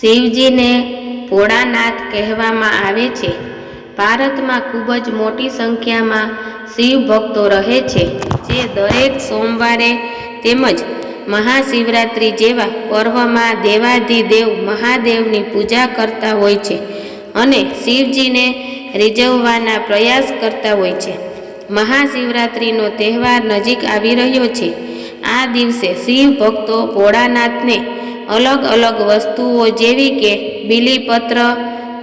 શિવજીને ભોળાનાથ કહેવામાં આવે છે. ભારતમાં ખૂબ જ મોટી સંખ્યામાં શિવ ભક્તો રહે છે, જે દરેક સોમવારે તેમજ મહાશિવરાત્રિ જેવા પર્વમાં દેવાધિદેવ મહાદેવની પૂજા કરતા હોય છે અને શિવજીને રીઝવવાના પ્રયાસ કરતા હોય છે. મહાશિવરાત્રિનો તહેવાર નજીક આવી રહ્યો છે. આ દિવસે શિવ ભક્તો ભોળાનાથને અલગ અલગ વસ્તુઓ જેવી કે બીલીપત્ર,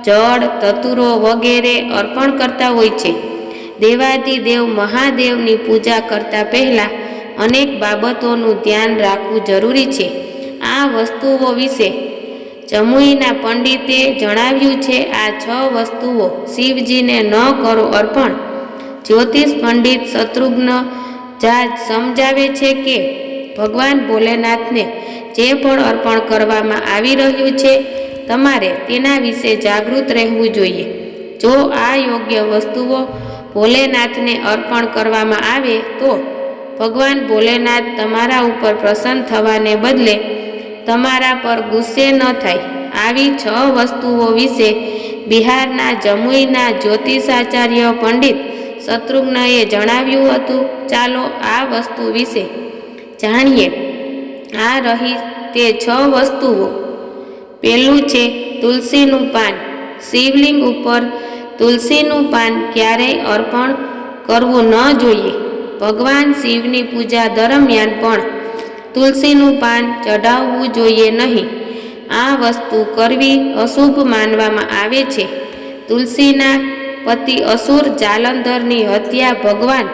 જળ તતુરો વગેરે અર્પણ કરતા હોય છે. દેવાદિદેવ મહાદેવની પૂજા કરતા પહેલાં અનેક બાબતોનું ધ્યાન રાખવું જરૂરી છે. આ વસ્તુઓ વિશે જમુઈના પંડિતે જણાવ્યું છે, આ છ વસ્તુઓ શિવજીને ન કરો અર્પણ. જ્યોતિષ પંડિત શત્રુઘ્ન જાજ સમજાવે છે કે ભગવાન ભોલેનાથને જે પણ અર્પણ કરવામાં આવી રહ્યું છે, તમારે તેના વિશે જાગૃત રહેવું જોઈએ. જો આ યોગ્ય વસ્તુઓ ભોલેનાથને અર્પણ કરવામાં આવે, તો ભગવાન ભોલેનાથ તમારા ઉપર પ્રસન્ન થવાને બદલે તમારા પર ગુસ્સે ન થાય. આવી છ વસ્તુઓ વિશે બિહારના જમુઈના જ્યોતિષાચાર્ય પંડિત શત્રુઘ્નએ જણાવ્યું હતું. ચાલો આ વસ્તુ વિશે જાણીએ. આ રહી તે છ વસ્તુઓ. પહેલું છે તુલસીનું પાન. શિવલિંગ ઉપર તુલસીનું પાન ક્યારેય અર્પણ કરવું ન જોઈએ. ભગવાન શિવની પૂજા દરમિયાન પણ તુલસીનું પાન ચઢાવવું જોઈએ નહીં. આ વસ્તુ કરવી અશુભ માનવામાં આવે છે. તુલસીના પતિ અસુર જાલંધરની હત્યા ભગવાન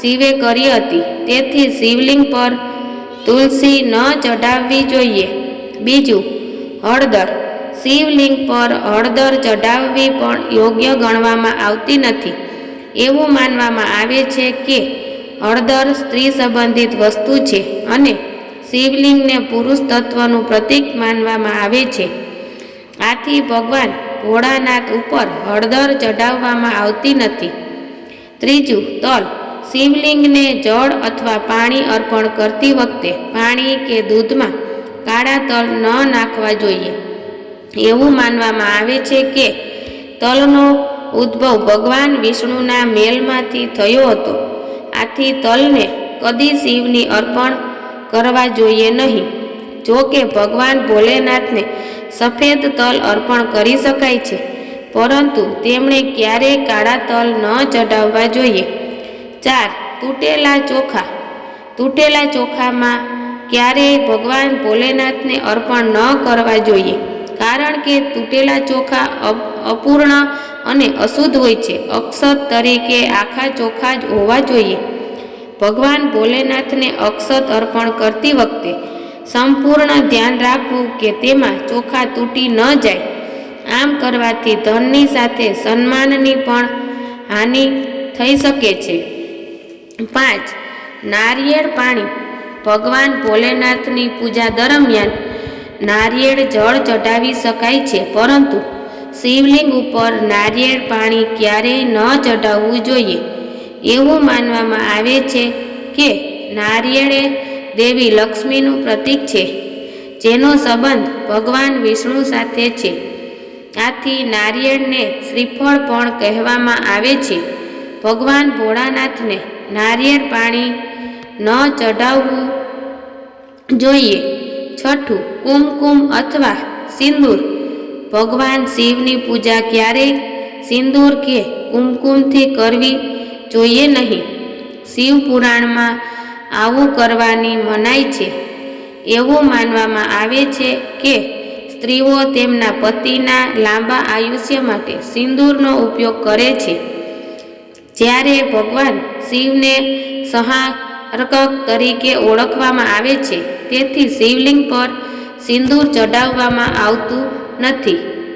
શિવે કરી હતી. તેથી શિવલિંગ પર તુલસી ન ચઢાવવી જોઈએ. બીજું, હળદર. શિવલિંગ પર હળદર ચઢાવવી પણ યોગ્ય ગણવામાં આવતી નથી. એવું માનવામાં આવે છે કે હળદર સ્ત્રી સંબંધિત વસ્તુ છે અને શિવલિંગને પુરુષ તત્વનું પ્રતીક માનવામાં આવે છે. આથી ભગવાન ભોળાનાથ ઉપર હળદર ચઢાવવામાં આવતી નથી. ત્રીજું, તલ. શિવલિંગને જળ અથવા પાણી અર્પણ કરતી વખતે પાણી કે દૂધમાં કાળા તલ ન નાખવા જોઈએ. એવું માનવામાં આવે છે કે તલનો ઉદ્ભવ ભગવાન વિષ્ણુના મેલમાંથી થયો હતો. આથી તલને કદી શિવની અર્પણ કરવા જોઈએ નહીં. જો કે ભગવાન ભોલેનાથને સફેદ તલ અર્પણ કરી શકાય છે, પરંતુ તેમણે ક્યારેય કાળા તલ ન ચઢાવવા જોઈએ. ચાર, તૂટેલા ચોખા. તૂટેલા ચોખામાં ક્યારેય ભગવાન ભોલેનાથને અર્પણ ન કરવા જોઈએ, કારણ કે તૂટેલા ચોખા અપૂર્ણ અને અશુદ્ધ હોય છે. અક્ષત તરીકે આખા ચોખા જ હોવા જોઈએ. ભગવાન ભોલેનાથને અક્ષત અર્પણ કરતી વખતે સંપૂર્ણ ધ્યાન રાખવું કે તેમાં ચોખા તૂટી ન જાય, આમ કરવાથી ધનની સાથે સન્માનની પણ હાનિ થઈ શકે છે. પાંચ, નારિયેળ પાણી. ભગવાન ભોલેનાથની પૂજા દરમિયાન નારિયેળ જળ ચઢાવી શકાય છે, પરંતુ શિવલિંગ ઉપર નારિયેળ પાણી ક્યારેય ન ચઢાવવું જોઈએ. એવું માનવામાં આવે છે કે નારિયેળે દેવી લક્ષ્મીનું પ્રતીક છે, જેનો સંબંધ ભગવાન વિષ્ણુ સાથે છે. આથી નારિયેળને શ્રીફળ પણ કહેવામાં આવે છે. ભગવાન ભોળાનાથને નારિયેળ પાણી ન ચઢાવવું જોઈએ. છઠ્ઠું, કુમકુમ અથવા સિંદૂર. ભગવાન શિવની પૂજા ક્યારેય સિંદૂર કે કુમકુમથી કરવી જોઈએ નહીં. શિવ પુરાણમાં આવું કરવાની મનાઈ છે. એવું માનવામાં આવે છે કે સ્ત્રીઓ તેમના પતિના લાંબા આયુષ્ય માટે સિંદૂરનો ઉપયોગ કરે છે. જ્યારે ભગવાન શિવને સહારક તરીકે ઓળખવામાં આવે છે, તેથી શિવલિંગ પર સિંદૂર ચઢાવવામાં આવતું નથી.